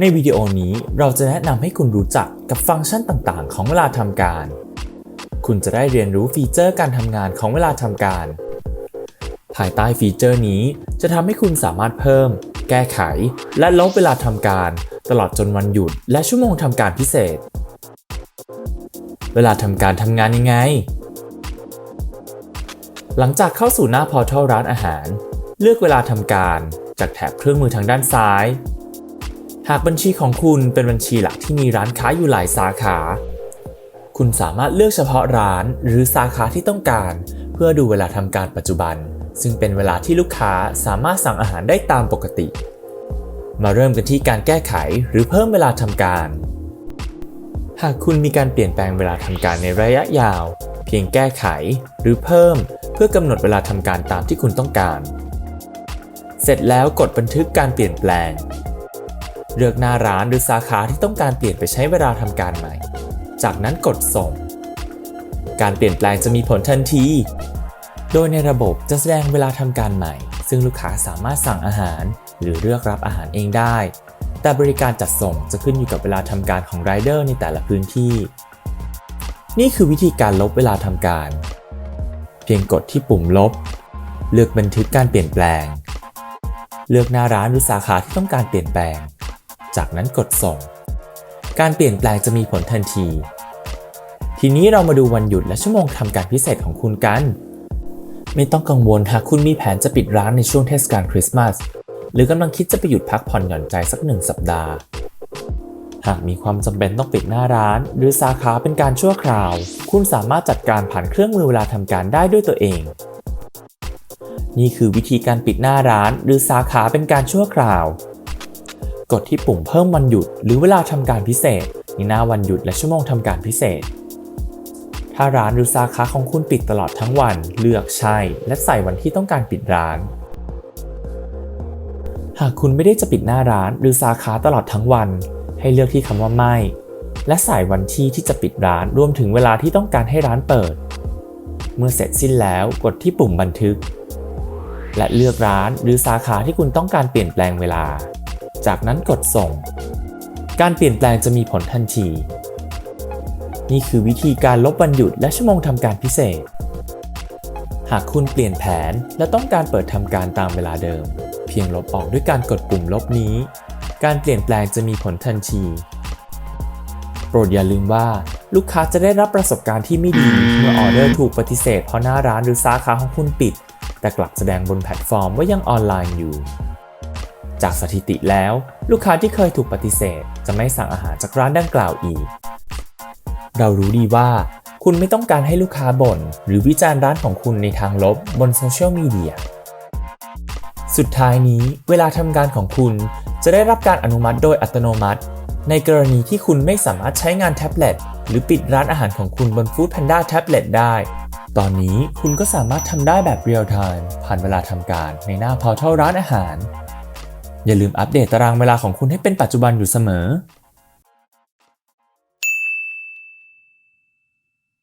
ในวิดีโอนี้เราจะแนะนำให้คุณรู้จักกับฟังก์ชันต่างๆ ของเวลาทำการ คุณจะได้เรียนรู้ฟีเจอร์การทำงานของเวลาทำการ ภายใต้ฟีเจอร์นี้จะทำให้คุณสามารถเพิ่ม แก้ไข และลบเวลาทำการ ตลอดจนวันหยุดและชั่วโมงทำการพิเศษ เวลาทำการทำงานยังไง หลังจากเข้าสู่หน้าพอร์ทัลร้านอาหาร เลือกเวลาทำการ จากแถบเครื่องมือทางด้านซ้าย หากบัญชีของคุณเป็นบัญชีหลักที่มีร้านค้าอยู่หลายสาขา คุณสามารถเลือกเฉพาะร้านหรือสาขาที่ต้องการ เพื่อดูเวลาทำการปัจจุบัน ซึ่งเป็นเวลาที่ลูกค้าสามารถสั่งอาหารได้ตามปกติ มาเริ่มกันที่การแก้ไขหรือเพิ่มเวลาทำการ หากคุณมีการเปลี่ยนแปลงเวลาทำการในระยะยาว เพียงแก้ไขหรือเพิ่ม เพื่อกำหนดเวลาทำการตามที่คุณต้องการ เสร็จแล้วกดบันทึกการเปลี่ยนแปลง เลือกหน้าร้านหรือสาขาที่ต้องการเปลี่ยนไปใช้เวลาทำการใหม่ จากนั้นกดส่ง การเปลี่ยนแปลงจะมีผลทันที โดยในระบบจะแสดงเวลาทำการใหม่ ซึ่งลูกค้าสามารถสั่งอาหาร หรือเลือกรับอาหารเองได้ แต่บริการจัดส่งจะขึ้นอยู่กับเวลาทำการของไรเดอร์ในแต่ละพื้นที่ นี่คือวิธีการลบเวลาทำการ เพียงกดที่ปุ่มลบ เลือกบันทึกการเปลี่ยนแปลง เลือกหน้าร้านหรือสาขาที่ต้องการเปลี่ยนแปลง จากนั้นกดส่ง การเปลี่ยนแปลงจะมีผลทันที ทีนี้เรามาดูวันหยุดและชั่วโมงทำการพิเศษของคุณกัน ไม่ต้องกังวลหากคุณมีแผนจะปิดร้านในช่วงเทศกาลคริสต์มาสหรือกำลังคิดจะไปหยุดพักผ่อนหย่อนใจสักหนึ่งสัปดาห์ หากมีความจำเป็นต้องปิดหน้าร้าน หรือสาขาเป็นการชั่วคราว คุณสามารถจัดการผ่านเครื่องมือเวลาทำการได้ด้วยตัวเอง นี่คือวิธีการปิดหน้าร้าน หรือสาขาเป็นการชั่วคราว กดที่ปุ่มเพิ่มวันหยุด หรือเวลาทำการพิเศษในหน้าวันหยุดและชั่วโมงทำการพิเศษ ถ้าร้านหรือสาขาของคุณปิดตลอดทั้งวัน เลือกใช่และใส่วันที่ต้องการปิดร้าน หากคุณไม่ได้จะปิดหน้าร้านหรือสาขาตลอดทั้งวัน ให้เลือกที่คำว่าไม่ และใส่วันที่ที่จะปิดร้านรวมถึงเวลาที่ต้องการให้ร้านเปิด เมื่อเสร็จสิ้นแล้วกดที่ปุ่มบันทึกและเลือกร้านหรือสาขาที่คุณต้องการเปลี่ยนแปลงเวลา จากนั้นกดส่ง การเปลี่ยนแปลงจะมีผลทันที นี่คือวิธีการลบวันหยุดและชั่วโมงทำการพิเศษ หากคุณเปลี่ยนแผนและต้องการเปิดทำการตามเวลาเดิม เพียงลบออกด้วยการกดปุ่มลบนี้ การเปลี่ยนแปลงจะมีผลทันที โปรดอย่าลืมว่าลูกค้าจะได้รับประสบการณ์ที่ไม่ดีเมื่อออเดอร์ถูกปฏิเสธเพราะหน้าร้านหรือสาขาของคุณปิด แต่กลับแสดงบนแพลตฟอร์มว่ายังออนไลน์อยู่ จากสถิติแล้ว ลูกค้าที่เคยถูกปฏิเสธ จะไม่สั่งอาหารจากร้านดังกล่าวอีก เรารู้ดีว่า คุณไม่ต้องการให้ลูกค้าบ่นหรือวิจารณ์ร้านของคุณในทางลบบนโซเชียลมีเดียสุดท้ายนี้เวลาทำการของคุณจะได้รับการอนุมัติโดยอัตโนมัติ ในกรณีที่คุณไม่สามารถใช้งานแท็บเล็ตหรือปิดร้านอาหารของคุณบน Food Panda แท็บเล็ตได้ ตอนนี้คุณก็สามารถทำได้แบบเรียลไทม์ผ่านเวลาทำการในหน้าพอร์ทัลร้านอาหาร อย่าลืมอัปเดตตารางเวลาของคุณให้เป็นปัจจุบันอยู่เสมอ